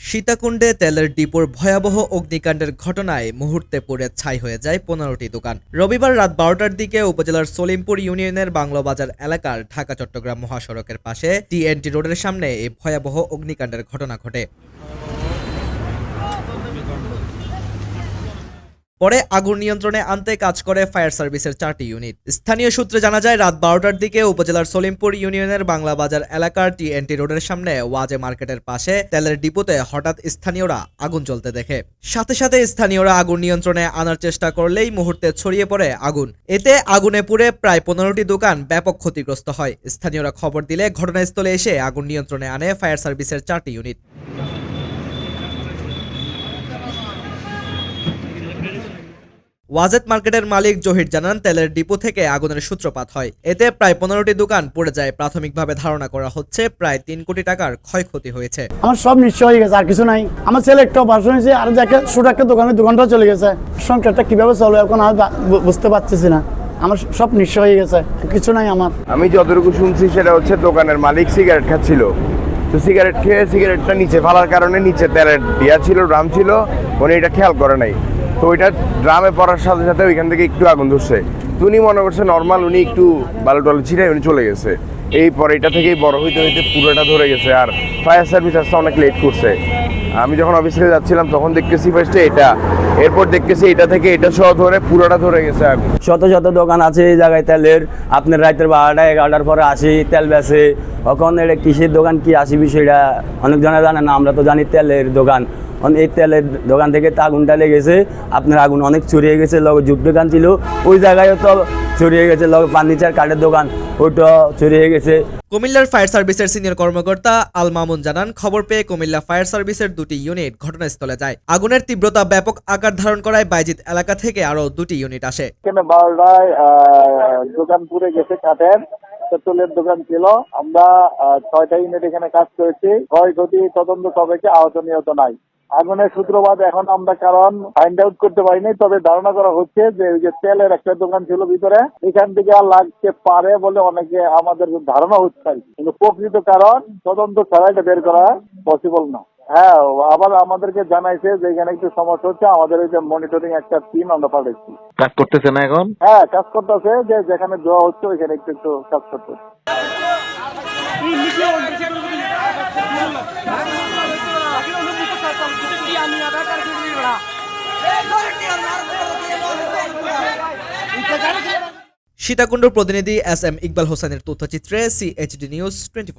সীতাকুণ্ডে তেলের ডিপোর ভয়াবহ অগ্নিকাণ্ডের ঘটনায় মুহূর্তে পড়ে ছাই হয়ে যায় পনেরোটি দোকান। রবিবার রাত বারোটার দিকে উপজেলার সলিমপুর ইউনিয়নের বাংলাবাজার এলাকার ঢাকা চট্টগ্রাম মহাসড়কের পাশে টিএনটি রোডের সামনে এই ভয়াবহ অগ্নিকাণ্ডের ঘটনা ঘটে। পরে আগুন নিয়ন্ত্রণে আনতে কাজ করে ফায়ার সার্ভিসের চারটি ইউনিট। স্থানীয় সূত্রে জানা যায়, রাত বারোটার দিকে উপজেলার সলিমপুর ইউনিয়নের বাংলা বাজার এলাকার টিএনটি রোডের সামনে ওয়াজে মার্কেটের পাশে তেলের ডিপোতে হঠাৎ স্থানীয়রা আগুন জ্বলতে দেখে। সাথে সাথে স্থানীয়রা আগুন নিয়ন্ত্রণে আনার চেষ্টা করলেই মুহূর্তে ছড়িয়ে পড়ে আগুন। এতে আগুনে পুড়ে প্রায় পনেরোটি দোকান ব্যাপক ক্ষতিগ্রস্ত হয়। স্থানীয়রা খবর দিলে ঘটনাস্থলে এসে আগুন নিয়ন্ত্রণে আনে ফায়ার সার্ভিসের চারটি ইউনিট। ওয়াজেদ মার্কেটের মালিক জহির জানান তেলের ডিপো থেকে আগুনের সূত্রপাত হয়। এতে প্রায় পনেরোটি দোকান পড়ে যায়। প্রাথমিকভাবে ধারণা করা হচ্ছে প্রায় তিন কোটি টাকার ক্ষয়ক্ষতি হয়েছে। আমার সব নিশ্চয় হয়ে গেছে আর কিছু নাই। আমার ছেলে একটা অপারেশন হয়েছে আর যাকে ছোট একটা দোকানে দোকানটা চলে গেছে। সংসারটা কীভাবে চলবে এখন আর বুঝতে পারতেছি না। আমার সব নিশ্চয় হয়ে গেছে কিছু নাই আমার। আমি যতটুকু শুনছি সেটা হচ্ছে দোকানের মালিক সিগারেট খাচ্ছিল। তো সিগারেট খেয়ে সিগারেটটা নিচে ফেলার কারণে নিচে তেলের দিয়া ছিল ড্রাম ছিল। উনি এটা খেয়াল করে নাই। তো ওইটা ড্রামে পড়ার সাথে সাথে ওইখান থেকে একটু আগুন ধরছে। তো উনি মনে করছে নর্মাল উনি একটু বালু টালু ছিটাই উনি চলে গেছে। এই পরে এটা থেকেই বড় হইতে হইতে পুরোটা ধরে গেছে আর ফায়ার সার্ভিস আসতে অনেক লেট করছে। আমি যখন অফিস থেকে যাচ্ছিলাম তখন দেখতেছি ফার্স্টে এটা। এরপর দেখতেছি এটা থেকে এটা সহ ধরে পুরোটা ধরে গেছে আগুন। শত শত দোকান আছে এই জায়গায় তেলের। আপনার রাতের বারোটা এগারোটার পরে আসি, তেল বেচে। কখন এটা কিসের দোকান, কি আসি বিষয়টা অনেক জনে জানে না, আমরা তো জানি তেলের দোকান। এই তেলের দোকান থেকে তো আগুনটা লেগেছে। আপনার আগুন অনেক ছড়িয়ে গেছে লগে জুট দোকান ছিল। ওই জায়গায়ও তো ছড়িয়ে গেছে লগে ফার্নিচার কাঠের দোকান ওইটা ছড়িয়ে গেছে। কুমিল্লার ফায়ার সার্ভিসের সিনিয়র কর্মকর্তা আল মামুন জানান খবর পেয়ে কুমিল্লা ফায়ার সার্ভিসের দুটি ইউনিট ঘটনাস্থলে যায়। আগুনের তীব্রতা ব্যাপক আকার ধারণ করায় বাইজিত এলাকা থেকে আরও দুটি ইউনিট আসে। দোকান পুড়ে গেছে কাঠের? পেট্রোলের দোকান ছিল। আমরা ছয়টা ইউনিট এখানে কাজ করেছি। ক্ষয়ক্ষতি তদন্ত তবেকে আহত নিহত নাই। আগুনের সূত্রপাত এখন আমরা কারণ ফাইন্ড আউট করতে পারিনি, তবে ধারণা করা হচ্ছে যে ওই যে তেলের একটা দোকান ছিল ভিতরে, এখান থেকে আর লাগতে পারে বলে অনেকে আমাদের ধারণা হচ্ছে কিন্তু প্রকৃত কারণ তদন্ত ছাড়া এটা বের করা পসিবল না। হ্যাঁ আবার আমাদেরকে জানাইছে যে এখানে একটু সমস্যা হচ্ছে আমাদের ওই যে মনিটরিং একটা টিম আমরা পাঠাইছি। কাজ করতেছে না এখন? হ্যাঁ কাজ করতেছে যে যেখানে দেওয়া হচ্ছে ওইখানে একটু একটু কাজ করতে সীতাকুণ্ড প্রতিনিধি এস এম ইকবাল হোসেনের তথ্যচিত্রে সিএইচডি নিউজ টোয়েন্টি